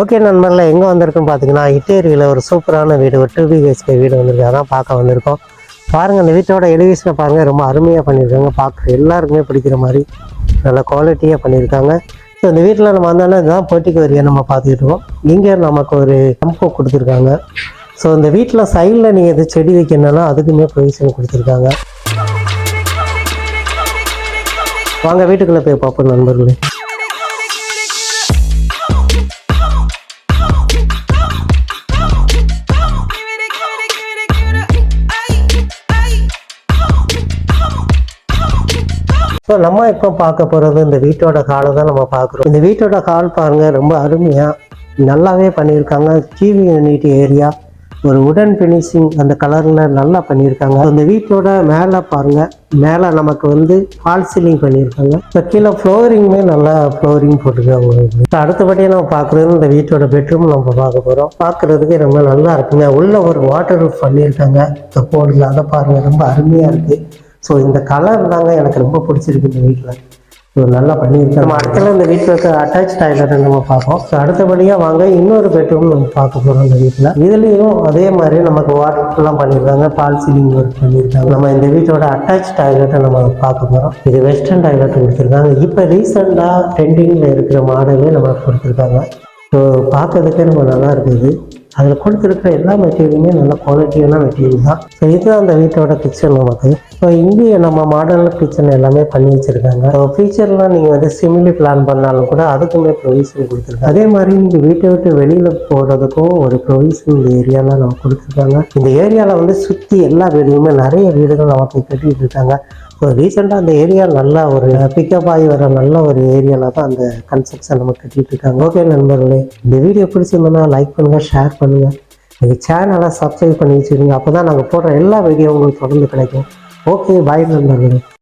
Okay நண்பர்களே எங்கே வந்திருக்குன்னு பார்த்தீங்கன்னா இட்டேரியில் ஒரு சூப்பரான வீடு ஒரு டூ பிஹெச்கே வீடு வந்திருக்கு. அதான் பார்க்க வந்திருக்கோம். பாருங்கள் அந்த வீட்டோட எலிவேஷனை பாருங்கள் ரொம்ப அருமையாக பண்ணியிருக்காங்க. பார்க்குற எல்லாருக்குமே பிடிக்கிற மாதிரி நல்ல குவாலிட்டியாக பண்ணியிருக்காங்க. ஸோ இந்த வீட்டில் நம்ம வந்தோன்னா இதுதான் போட்டிக்கு வரியை நம்ம பார்த்துக்கிட்டு இருக்கோம். இங்கே நமக்கு ஒரு டெம்போ கொடுத்துருக்காங்க. ஸோ இந்த வீட்டில் சைடில் நீங்கள் எது செடி வைக்கணும்னா அதுக்குமே ப்ரொவிஷன் கொடுத்துருக்காங்க. வாங்க வீட்டுக்குள்ளே போய் பார்ப்போம் நண்பர்களே. ஸோ நம்ம இப்போ பார்க்க போகிறது இந்த வீட்டோட காலை தான் நம்ம பார்க்குறோம். இந்த வீட்டோட கால் பாருங்க ரொம்ப அருமையாக நல்லாவே பண்ணியிருக்காங்க. டிவி யூனிட்டி ஏரியா ஒரு உடன் ஃபினிஷிங் அந்த கலரில் நல்லா பண்ணியிருக்காங்க. அந்த வீட்டோட மேலே பாருங்க மேலே நமக்கு வந்து ஃபால் சீலிங் பண்ணியிருக்காங்க. இப்போ கீழே ஃப்ளோரிங்குமே நல்லா ஃப்ளோரிங் போட்டுருக்காங்க. இப்போ அடுத்தபடியாக நம்ம பார்க்குறது இந்த வீட்டோட பெட்ரூம் நம்ம பார்க்க போகிறோம் பார்க்குறதுக்கு ரொம்ப நல்லா இருக்குங்க. உள்ளே ஒரு வாட்டர் ரூஃப் பண்ணியிருக்காங்க. இந்த போர்டில் அதை பாருங்கள் ரொம்ப அருமையாக இருக்குது ஸோ இந்த கலர் தாங்க எனக்கு ரொம்ப பிடிச்சிருக்கு இந்த வீட்டில் ஸோ நல்லா பண்ணியிருக்கேன். நம்ம அடுத்தல இந்த வீட்டில் இருக்க அட்டாச் டாய்லெட்டை நம்ம பார்ப்போம். ஸோ அடுத்தபடியாக வாங்க இன்னொரு பெட்ரூம் நம்ம பார்க்க போகிறோம் இந்த வீட்டில் இதுலேயும் அதே மாதிரி நமக்கு வாட்டர்லாம் பண்ணியிருக்காங்க பால் சீலிங் ஒர்க் பண்ணியிருக்காங்க. நம்ம இந்த வீட்டோட அட்டாச் டாய்லெட்டை நம்ம பார்க்க போகிறோம் இது வெஸ்டர்ன் டாய்லெட் கொடுத்துருக்காங்க. இப்போ ரீசெண்டாக ட்ரெண்டிங்கில் இருக்கிற மாடலே நம்ம கொடுத்துருக்காங்க. ஸோ பார்க்கறதுக்கே ரொம்ப நல்லா இருக்குது. அதில் கொடுத்துருக்கிற எல்லா மெட்டீரியலுமே நல்ல குவாலிட்டியான மெட்டீரியல் தான். ஸோ இதுதான் அந்த வீட்டோட கிச்சன் நமக்கு. ஸோ இங்கேயே நம்ம மாடல் கிச்சன் எல்லாமே பண்ணி வச்சுருக்காங்க. ஸோ ஃபியூச்சர்லாம் நீங்கள் வந்து சிமிலி பிளான் பண்ணாலும் கூட அதுக்குமே ப்ரொவிஷன் கொடுத்துருக்காங்க. அதே மாதிரி நீங்கள் வீட்டை விட்டு வெளியில் போகிறதுக்கும் ஒரு ப்ரொவிஷன் இந்த ஏரியாவில் நம்ம கொடுத்துருக்காங்க. இந்த ஏரியாவில் வந்து சுற்றி எல்லா வீடுகளுமே நிறைய வீடுகள் நமக்கு கட்டிட்டு இருக்காங்க. இப்போ ரீசெண்டாக அந்த ஏரியா நல்லா ஒரு பிக்கப் ஆகி வர நல்ல ஒரு ஏரியாவில் தான் அந்த கன்ஸ்ட்ரக்ஷன் நம்ம கட்டிகிட்டு இருக்காங்க. ஓகே நண்பர்களே இந்த வீடியோ பிடிச்சிருந்தோன்னா லைக் பண்ணுங்கள் ஷேர் பண்ணுங்கள் எங்கள் சேனலை சப்ஸ்கிரைப் பண்ணி வச்சுருங்க. அப்போ தான் நாங்கள் போடுற எல்லா வீடியோ உங்களுக்கு தொடர்ந்து கிடைக்கும். ஓகே பாய் நண்பர்களே.